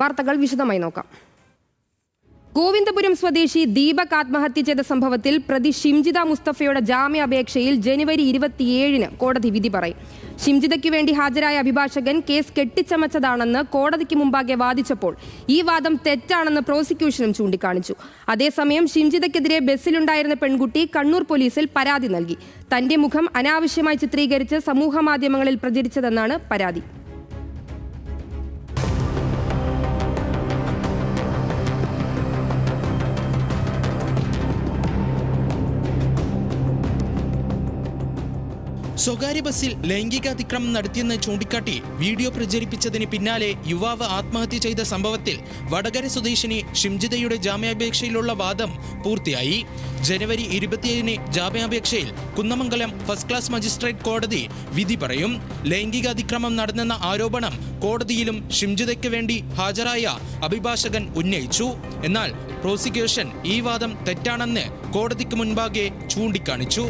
വാർത്തകൾ വിശദമായി നോക്കാം. ഗോവിന്ദപുരം സ്വദേശി ദീപക് ആത്മഹത്യ ചെയ്ത സംഭവത്തിൽ പ്രതി ഷിംജിത മുസ്തഫയുടെ ജാമ്യാപേക്ഷയിൽ ജനുവരി ഇരുപത്തിയേഴിന് കോടതി വിധി പറയും. ഷിംജിതയ്ക്ക് വേണ്ടി ഹാജരായ അഭിഭാഷകൻ കേസ് കെട്ടിച്ചമച്ചതാണെന്ന് കോടതിക്ക് മുമ്പാകെ വാദിച്ചപ്പോൾ ഈ വാദം തെറ്റാണെന്ന് പ്രോസിക്യൂഷനും ചൂണ്ടിക്കാണിച്ചു. അതേസമയം ഷിംജിതയ്ക്കെതിരെ ബസ്സിലുണ്ടായിരുന്ന പെൺകുട്ടി കണ്ണൂർ പോലീസിൽ പരാതി നൽകി. തന്റെ മുഖം അനാവശ്യമായി ചിത്രീകരിച്ച് സമൂഹമാധ്യമങ്ങളിൽ പ്രചരിച്ചതെന്നാണ് പരാതി. സ്വകാര്യ ബസ്സിൽ ലൈംഗിക അതിക്രമം നടത്തിയെന്ന് ചൂണ്ടിക്കാട്ടി വീഡിയോ പ്രചരിപ്പിച്ചതിന് പിന്നാലെ യുവാവ് ആത്മഹത്യ ചെയ്ത സംഭവത്തിൽ വടകര സ്വദേശിനി ഷിംജിതയുടെ ജാമ്യാപേക്ഷയിലുള്ള വാദം പൂർത്തിയായി. ജനുവരി ഇരുപത്തിയേഴിന് ജാമ്യാപേക്ഷയിൽ കുന്നമംഗലം ഫസ്റ്റ് ക്ലാസ് മജിസ്ട്രേറ്റ് കോടതി വിധി പറയും. ലൈംഗിക അതിക്രമം നടന്നെന്ന ആരോപണം കോടതിയിലും ഷിംജിതയ്ക്ക് വേണ്ടി ഹാജരായ അഭിഭാഷകൻ ഉന്നയിച്ചു. എന്നാൽ പ്രോസിക്യൂഷൻ ഈ വാദം തെറ്റാണെന്ന് കോടതിക്ക് മുൻപാകെ ചൂണ്ടിക്കാണിച്ചു.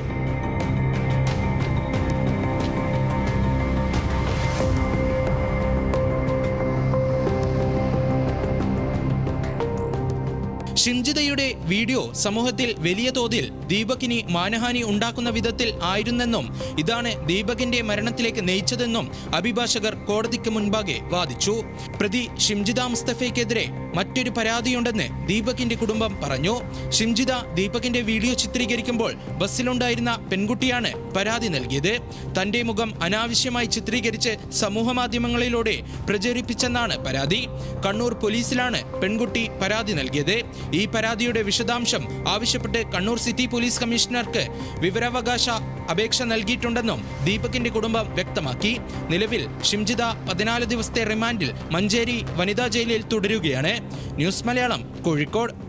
ഷിംജിതയുടെ വീഡിയോ സമൂഹത്തിൽ വലിയ തോതിൽ ദീപകിന് മാനഹാനി ഉണ്ടാക്കുന്ന വിധത്തിൽ ആയിരുന്നെന്നും ഇതാണ് ദീപകിന്റെ മരണത്തിലേക്ക് നയിച്ചതെന്നും അഭിഭാഷകർ കോടതിക്ക് മുൻപാകെ വാദിച്ചു. പ്രതി ഷിംജിത മുസ്തഫയ്ക്കെതിരെ മറ്റൊരു പരാതിയുണ്ടെന്ന് ദീപകിന്റെ കുടുംബം പറഞ്ഞു. ഷിംജിത ദീപകിന്റെ വീഡിയോ ചിത്രീകരിക്കുമ്പോൾ ബസ്സിലുണ്ടായിരുന്ന പെൺകുട്ടിയാണ് പരാതി നൽകിയത്. തന്റെ മുഖം അനാവശ്യമായി ചിത്രീകരിച്ച് സമൂഹമാധ്യമങ്ങളിലൂടെ പ്രചരിപ്പിച്ചെന്നാണ് പരാതി. കണ്ണൂർ പോലീസിലാണ് പെൺകുട്ടി പരാതി നൽകിയത്. ഈ പരാതിയുടെ വിശദാംശം ആവശ്യപ്പെട്ട് കണ്ണൂർ സിറ്റി പോലീസ് കമ്മീഷണർക്ക് വിവരാവകാശ അപേക്ഷ നൽകിയിട്ടുണ്ടെന്നും ദീപകിന്റെ കുടുംബം വ്യക്തമാക്കി. നിലവിൽ ഷിംജിത പതിനാല് ദിവസത്തെ റിമാൻഡിൽ മഞ്ചേരി വനിതാ ജയിലിൽ തുടരുകയാണ്. ന്യൂസ് മലയാളം കോഴിക്കോട്.